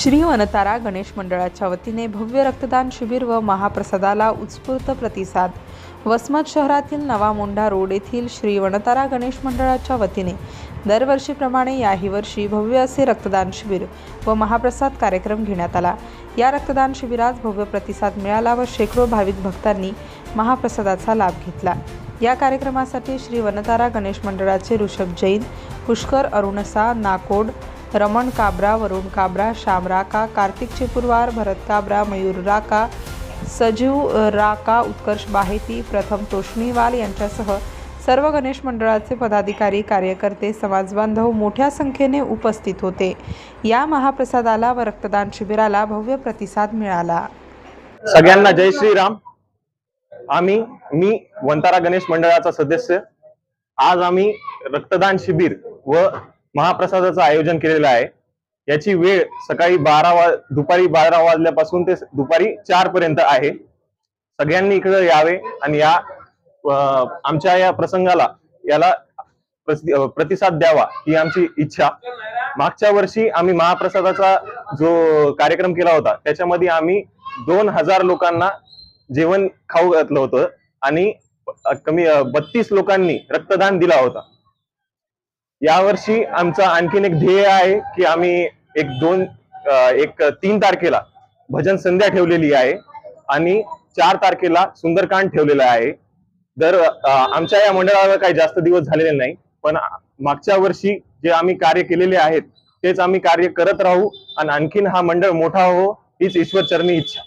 श्री वनतारा गणेश मंडळाच्या वतीने भव्य रक्तदान शिबिर व महाप्रसादाला उत्स्फूर्त प्रतिसाद. वसमत शहरातील नवा मोंढा रोड येथील श्री वनतारा गणेश मंडळाच्या वतीने दरवर्षीप्रमाणे याही वर्षी भव्य असे रक्तदान शिबिर व महाप्रसाद कार्यक्रम घेण्यात आला. या रक्तदान शिबिरात भव्य प्रतिसाद मिळाला व शेकडो भाविक भक्तांनी महाप्रसादाचा लाभ घेतला. या कार्यक्रमासाठी श्री वनतारा गणेश मंडळाचे ऋषभ जैन पुष्कर अरुणसा नाकोड रमण काब्रा वरुण काब्रा श्याम राका कार्तिक चिपुरवार भरत काब्रा मयूर राका सजीव राका उत्कर्ष बाहेती प्रथम तोष्णीवाल यांच्यासह सर्व गणेश मंडळाचे पदाधिकारी कार्यकर्ते समाजबांधव मोठ्या संख्येने उपस्थित होते. या महाप्रसादाला व रक्तदान शिबिराला भव्य प्रतिसाद मिळाला. सगळ्यांना जय श्रीराम. आम्ही मी वंतारा गणेश मंडळाचा सदस्य. आज आम्ही रक्तदान शिबिर व महाप्रसादाचं आयोजन केलेलं आहे. याची वेळ सकाळी बारा वा दुपारी बारा वाजल्यापासून ते दुपारी चार पर्यंत आहे. सगळ्यांनी इकडे यावे आणि या आमच्या या प्रसंगाला याला प्रतिसाद द्यावा ही आमची इच्छा. मागच्या वर्षी आम्ही महाप्रसादाचा जो कार्यक्रम केला होता त्याच्यामध्ये आम्ही दोन हजार लोकांना जेवण खाऊ घातलं होतं आणि कमी बत्तीस लोकांनी रक्तदान दिला होता. यावर्षी आमचा आणखीन एक ध्येय आहे की आम्ही एक दोन एक तीन तारखेला भजन संध्या ठेवलेली आहे आणि चार तारखेला सुंदरकांड ठेवलेला आहे. दर आमच्या या मंडळाला काही जास्त दिवस झालेले नाही पण मागच्या वर्षी जे आम्ही कार्य केलेले आहेत तेच आम्ही कार्य करत राहू आणि आणखीन हा मंडळ मोठा हो हीच ईश्वर चरणी इच्छा.